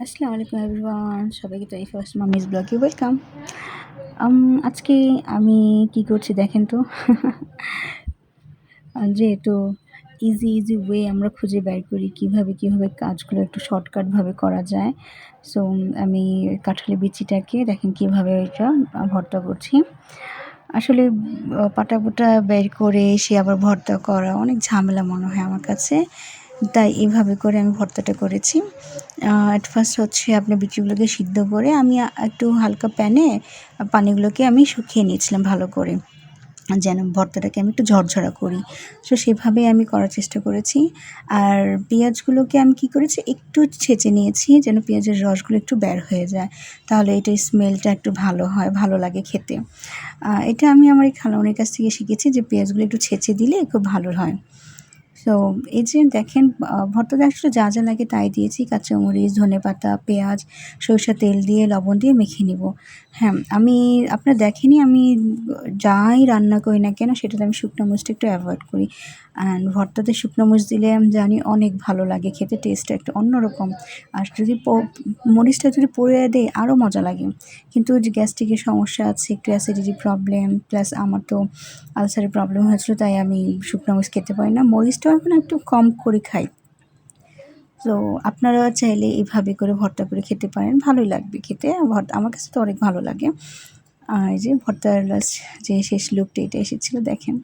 আসসালামু আলাইকুম এভরিওয়ান সবাইকে তো এই ফার্স্ট মামিজ ব্লগে ওয়েলকাম আজকে আমি কি করছি দেখেন তো? যেহেতু ইজি ইজি ওয়ে আমরা খুঁজে বের করি কীভাবে কীভাবে কাজগুলো একটু শর্টকাটভাবে করা যায়। সো আমি কাঁঠালি বিচিটাকে দেখেন কীভাবে এটা ভর্তা করছি। আসলে পাটা পোটা বের করে সে আবার ভর্তা করা অনেক ঝামেলা মনে হয় আমার কাছে। তাই এইভাবে করে আমি ভর্তাটা করেছি। অ্যাট ফার্স্ট হচ্ছে আপনার বিচিগুলোকে সিদ্ধ করে আমি একটু হালকা প্যানে পানিগুলোকে আমি শুকিয়ে নিয়েছিলাম ভালো করে, যেন ভর্তাটাকে আমি একটু ঝরঝরা করি। সো সেভাবে আমি করার চেষ্টা করেছি। আর পেঁয়াজগুলোকে আমি কি করেছি, একটু ছেঁচে নিয়েছি যেন পেঁয়াজের রসগুলো একটু বের হয়ে যায়, তাহলে এটার স্মেলটা একটু ভালো হয়, ভালো লাগে খেতে। এটা আমি আমার এই খালামনির কাছ থেকে শিখেছি যে পেঁয়াজগুলো একটু ছেঁচে দিলে খুব ভালো হয়। তো এই যে দেখেন ভর্তাতে আসলে যা যা লাগে তাই দিয়েছি। কাঁচামরিচ ধনে পাতা, পেঁয়াজ, সরষের তেল দিয়ে, লবণ দিয়ে মেখে নিব। হ্যাঁ আমি, আপনার দেখেনি আমি যাই রান্না করি না কেন, সেটাতে আমি শুকনো মরিচটা একটু অ্যাভয়েড করি। অ্যান্ড ভর্তাতে শুকনো মরিচ দিলে আমি জানি অনেক ভালো লাগে, খেতে টেস্টটা একটু অন্যরকম। আর যদি মরিচটা যদি পড়ে দেয় আরও মজা লাগে। কিন্তু যে গ্যাস্ট্রিকের সমস্যা আছে, একটু অ্যাসিডিটি প্রবলেম প্লাস আমার তো আলসারের প্রবলেম হয়েছিল, তাই আমি শুকনো মরিচ খেতে পারি না। মরিচটাও এখন একটু কম করে খাই। তো আপনারা চাইলে এইভাবে করে ভর্তা করে খেতে পারেন। ভালোই লাগবে খেতে। ভর্তা, আমার কাছে তো অনেক ভালো লাগে। আর এই যে ভর্তার যে শেষ লুকটা এটা এসেছিল, দেখেন।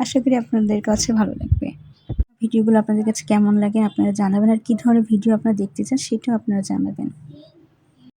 আশা করি আপনাদের কাছে ভালো লাগবে। ভিডিওগুলো আপনাদের কাছে কেমন লাগে আপনারা জানাবেন। আর কী ধরনের ভিডিও আপনারা দেখতে চান, সেটাও আপনারা জানাবেন।